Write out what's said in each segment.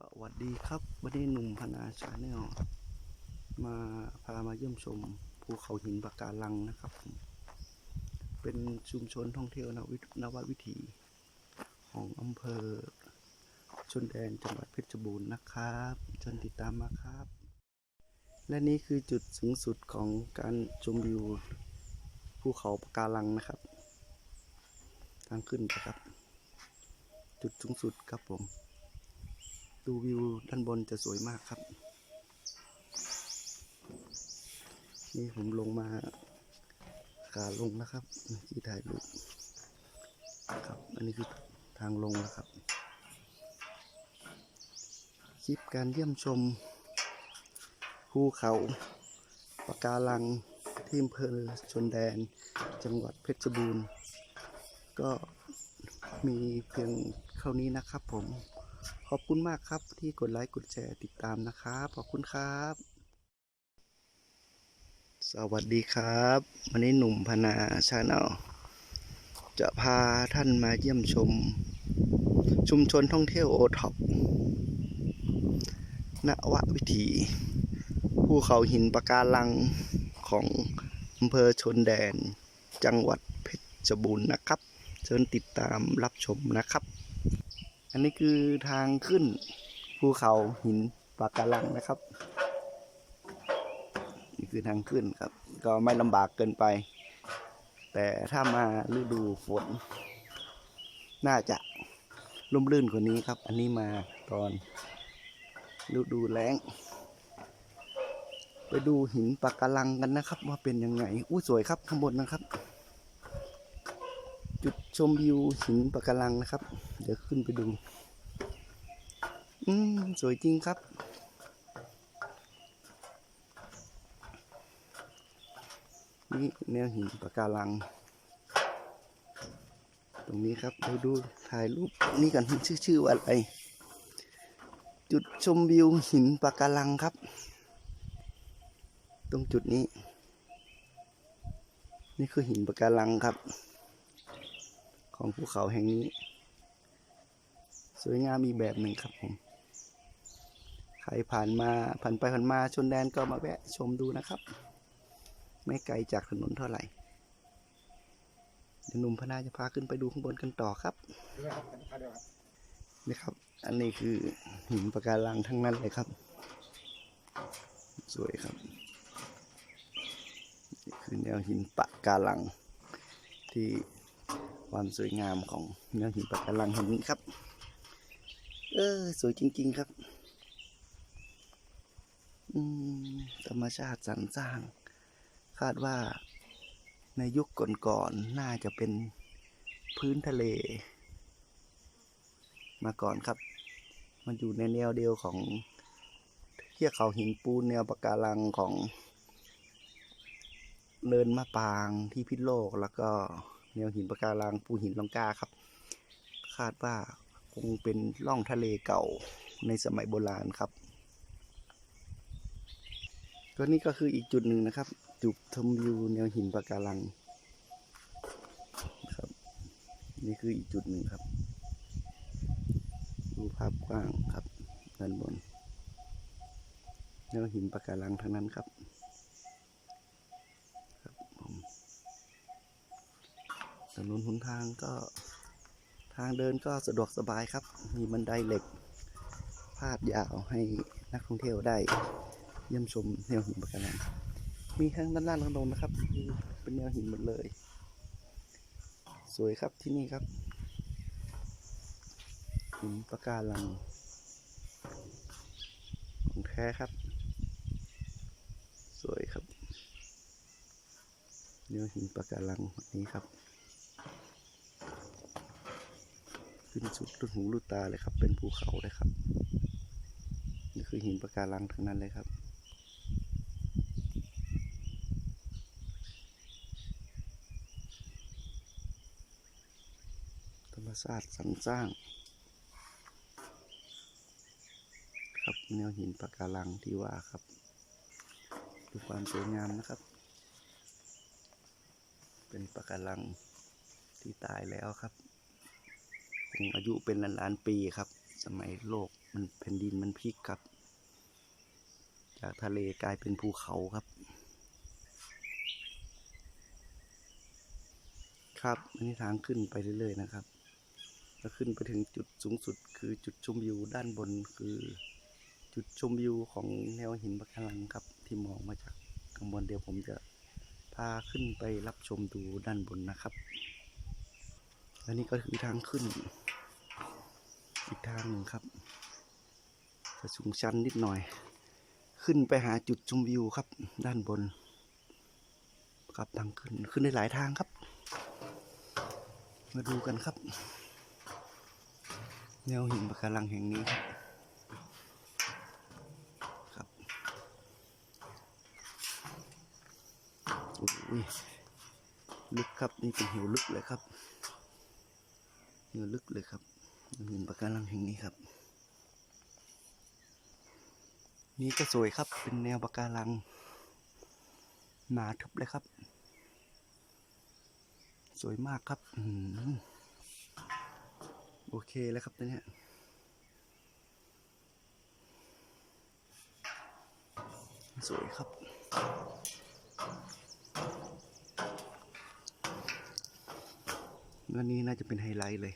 สวัสดีครับวันนี้หนุ่มพนาชาแนลมาพามาเยี่ยมชมภูเขาหินปะการังนะครับ เป็นชุมชนท่องเที่ยวนวินววิถีของอำเภอ ชนแดนจังหวัดเพชรบูรณ์นะครับเชิญติดตามมาครับ และนี่คือจุดสูงสุดของการชมวิวภูเขาปะการังนะครับ ทางขึ้นนะครับ จุดสูงสุดครับผม ดูวิวด้านบนจะสวยมากครับ นี่ผมลงมาขาลงนะครับที่ถ่ายรูปครับ อันนี้คือทางลงนะครับ คลิปการเยี่ยมชมภูเขาปะการังที่อำเภอชนแดน จังหวัดเพชรบูรณ์ ก็มีเพียงเท่านี้นะครับผม อบคุณมากครับที่กดไลค์กดแชร์ติดตามนะครับ ขอบคุณครับ สวัสดีครับ วันนี้หนุ่มพนาชาแนลจะพาท่านมาเยี่ยมชม ชุมชนท่องเที่ยวโอท็อปนววิถีภูเขาหินปะการังของอำเภอชนแดน จังหวัดเพชรบูรณ์นะครับ เชิญติดตามรับชมนะครับ อันนี้คือทางขึ้นภูเขาหินปะกการังนะครับ นี่คือทางขึ้นครับ ก็ไม่ลำบากเกินไป แต่ถ้ามาฤดูฝน น่าจะร่มรื่นกว่านี้ครับ อันนี้มาตอนฤดูแล้ง ไปดูหินปะกการังกันนะครับ ว่าเป็นยังไงอู้สวยครับข้างบนนะครับ ชมวิวหินปะการังนะครับ เดี๋ยวขึ้นไปดู อืม สวยจริงครับ นี่แนวหินปะการัง ตรงนี้ครับเราดูถ่ายรูปนี่กันชื่อชื่อว่าอะไร จุดชมวิวหินปะการังครับ ตรงจุดนี้ นี่คือหินปะการังครับ ของภูเขาแห่งนี้ สวยงามอีกแบบหนึ่งครับผม ใครผ่านมาผ่านไปผ่านมาชนแดนก็มาแวะชมดูนะครับ ไม่ไกลจากถนนเท่าไหร่เดี๋ยวหนุ่มพนาจะพาขึ้นไปดูข้างบนกันต่อครับนี่ครับ อันนี้คือหินปะการังทั้งนั้นเลยครับ สวยครับนี่คือแนวหินปะการังที่ ความสวยงามของแนวหินปะการังแห่งนี้ครับ เออ สวยจริง ๆครับ อืมธรรมชาติสรรสร้าง คาดว่าในยุคก่อนๆน่าจะเป็นพื้นทะเล มาก่อนครับ มันอยู่ในแนวเดียวของเทือกเขาหินปูนแนวปะการังของเนินมะปางที่พิษโลกแล้วก็ แนวหินปะการังปูหินลองกาครับ คาดว่าคงเป็นร่องทะเลเก่าในสมัยโบราณครับก็นี่ก็คืออีกจุดหนึ่งนะครับ จุดชมวิวแนวหินปะการังครับ นี่คืออีกจุดหนึ่งครับ ดูภาพกว้างครับด้านบนแนวหินปะการังทั้งนั้นครับผมถนนหน ทางก็ทางเดินก็สะดวกสบายครับ มีบันไดเหล็ก พาดยาวให้นักท่องเที่ยวได้ เยี่ยมชมแนวหินปะการังมีทั้งด้านล่างด้านบนนะครับ เป็นแนวหินหมดเลย สวยครับที่นี่ครับหินปะการังของแท้ครับ สวยครับแนวหินปะการังนี้ครับ ขึ้นสุดลูกหูลูกตาเลยครับ เป็นภูเขาเลยครับ นี่คือหินปะการังทั้งนั้นเลยครับธรรมชาติสรรสร้าง ครับแนวหินปะการังที่ว่าครับดูความสวยงามนะครับ เป็นปะการังที่ตายแล้วครับ คงอายุเป็นล้านๆปีครับ สมัยโลกมันแผ่นดินมันพลิกครับ จากทะเลกลายเป็นภูเขาครับ ครับอันนี้ทางขึ้นไปเรื่อยๆนะครับแล้วขึ้นไปถึงจุดสูงสุดคือจุดชมวิวด้านบนคือจุดชมวิวของแนวหินปะการังครับ ที่มองมาจากข้างบนเดี๋ยวผมจะพาขึ้นไปรับชมดูด้านบนนะครับ และนี่ก็คือทางขึ้น อีกทางหนึ่งครับ จะสูงชันนิดหน่อย ขึ้นไปหาจุดชมวิวครับ ด้านบน ครับทางขึ้นขึ้นได้หลายทางครับ มาดูกันครับ แนวหินปะการังแห่งนี้ครับครับโอ้ยลึกครับนี่เป็นเหวลึกเลยครับ เหวลึกเลยครับแนวหินปะการังแห่งนี้ครับ นี่ก็สวยครับเป็นแนวปะการังหนาทึบเลยครับ สวยมากครับอโอเคแล้วครับตอนนี้สวยครับ วันนี้น่าจะเป็นไฮไลท์เลย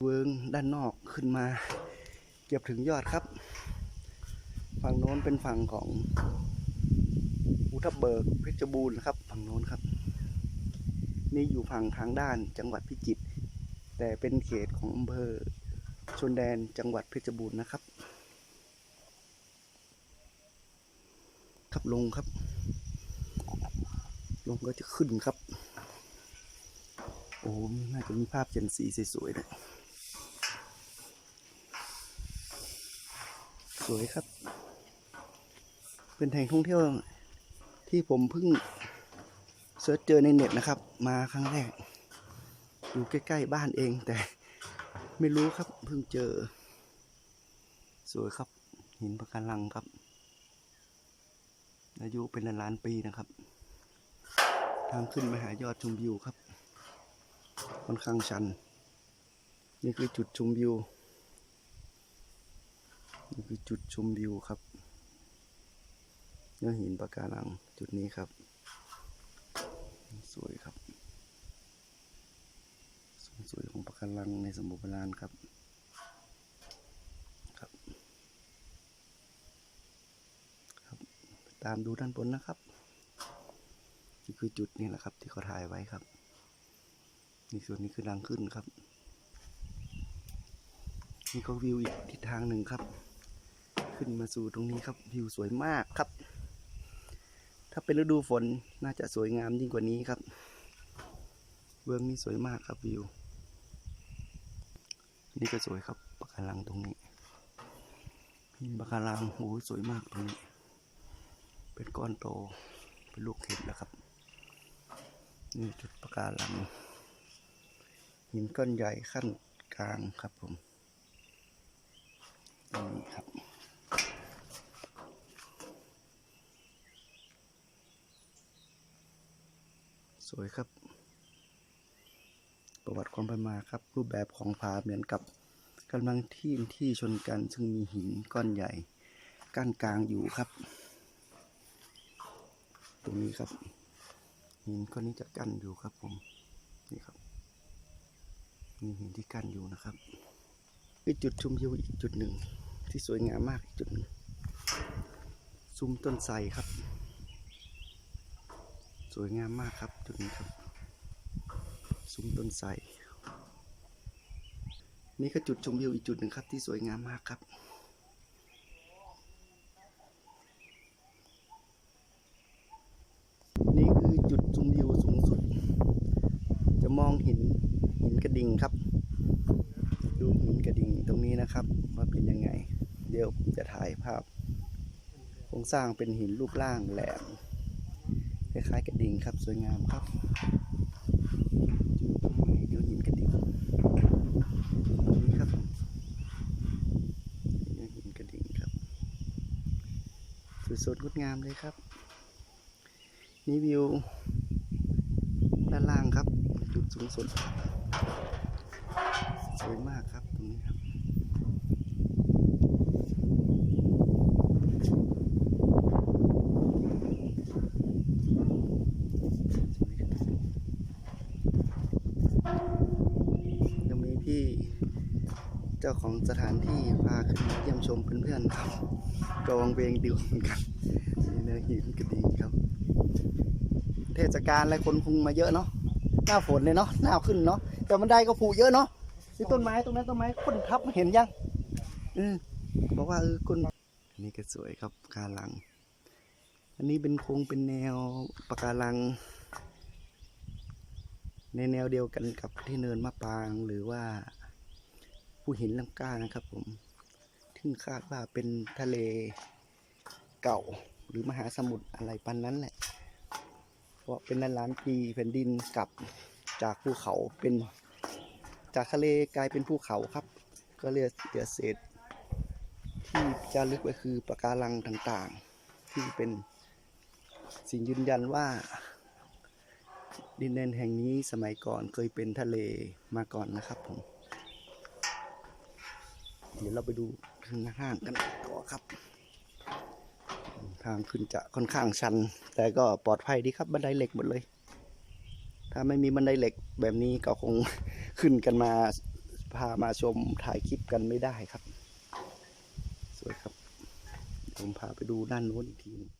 เวิงด้านนอกขึ้นมา เก็บถึงยอดครับ ฝั่งโน้นเป็นฝั่งของภูทับเบิกเพชรบูรณ์ครับ ฝั่งโน้นครับ นี่อยู่ฝั่งทางด้านจังหวัดพิจิตรแต่เป็นเขตของอำเภอชนแดนจังหวัดเพชรบูรณ์นะครับ ครับลงครับ ลงก็จะขึ้นครับ โอ้ น่าจะมีภาพเจนสีสวยๆเล สวยครับ เป็นแหล่งท่องเที่ยวที่ผมเพิ่งเสิร์ชเจอในเน็ตนะครับ มาครั้งแรก อยู่ใกล้ ๆ บ้านเองแต่ไม่รู้ครับเพิ่งเจอ สวยครับ หินปะการังครับ อายุเป็นล้านๆปีนะครับ ทางขึ้นไปหายอดชมวิวครับ ค่อนข้างชัน นี่คือจุดชมวิว นี่คือจุดชมวิวครับเนื้อหินปะการังจุดนี้ครับ สวยครับสวยของปะการังในสมุทรปราณครับครับ ครับ ตามดูด้านบนนะครับนี่คือจุดนี้แหละครับ ที่เขาถ่ายไว้ครับนี่ส่วนนี้คือทางขึ้นครับ นี่ก็วิวอีกทิศทางหนึ่งครับ ขึ้นมาสู่ตรงนี้ครับวิวสวยมากครับ ถ้าเป็นฤดูฝนน่าจะสวยงามยิ่งกว่านี้ครับ เบื้องนี้สวยมากครับวิว นี่ก็สวยครับปะการังตรงนี้หินปะการังโอ้ยสวยมากตรงนี้ เป็นก้อนโตเป็นลูกเห็ดแล้วครับ นี่จุดปะการังหินก้อนใหญ่ขั้นกลางครับผมตรงนี้ครับ สวยครับ ประวัติความเป็นมาครับ รูปแบบของผาเหมือนกับกำลังที่ที่ชนกัน ซึ่งมีหินก้อนใหญ่กั้นกลางอยู่ครับ ตรงนี้ครับ หินก้อนนี้จะกั้นอยู่ครับผมนี่ครับมีหินที่กั้นอยู่นะครับคือจุดชมวิวอีกจุดหนึ่ง ที่สวยงามมากอีกจุดหนึ่งซุ้มต้นไทรครับ สวยงามมากครับจุดนี้ครับ ซุ้มต้นไทรนี่ก็จุดชมวิวอีกจุดหนึ่งครับที่สวยงามมากครับ นี่คือจุดชมวิวสูงสุด จะมองเห็นหินกระดิ่งครับ ดูหินกระดิ่งตรงนี้นะครับว่าเป็นยังไง เดี๋ยวผมจะถ่ายภาพโครงสร้างเป็นหินรูปร่างแหลม คล้ายๆกระดิ่งครับ สวยงามครับจุดตรงไหนเดี๋ยวหินกระดิ่งนี้ครับเดี๋ยวหินกระดิ่งครับสวยๆงดงามเลยครับ นี่วิวด้านล่างครับ จุดสูงสุดสวยมากครับตรงนี้ครับ ยังมีพี่เจ้าของสถานที่พาขึ้นมาเยี่ยมชมเพื่อนๆครับกองเวงดิวเหมือนกันนี่เนื้อหินกระดิ่งครับ เทศกาลอะไรคนคงมาเยอะเนาะหน้าฝนเลยเนาะหน้าขึ้นเนาะแต่มันได้ก็ผูเยอะเนาะที่ต้นไม้ตรงนั้นต้นไม้คนทับเห็นยังอืมบอกว่าเออคนอันนี้ก็สวยครับปะการัง อันนี้เป็นโครงเป็นแนวปะการัง ในแนวเดียวกันกับที่เนินมะปรางหรือว่า ภูหินลำก้านะครับผมซึ่งคาดว่าเป็นทะเลเก่าหรือมหาสมุทรอะไรปันนั้นแหละ เพราะเป็นล้านล้านปีแผ่นดินกลับจากภูเขาเป็นจากทะเลกลายเป็นภูเขาครับ ก็เหลือเหลือเศษที่จะลึกไว้คือปะการังต่างๆ ที่เป็นสิ่งยืนยันว่าดินแดนแห่งนี้สมัยก่อนเคยเป็นทะเลมาก่อนนะครับผม เดี๋ยวเราไปดูข้างห้างกันต่อครับ ทางขึ้นจะค่อนข้างชัน แต่ก็ปลอดภัยดีครับบันไดเหล็กหมดเลย ถ้าไม่มีบันไดเหล็กแบบนี้ก็คงขึ้นกันมาพามาชมถ่ายคลิปกันไม่ได้ครับ สวยครับผมพาไปดูด้านโน้นอีกทีหนึง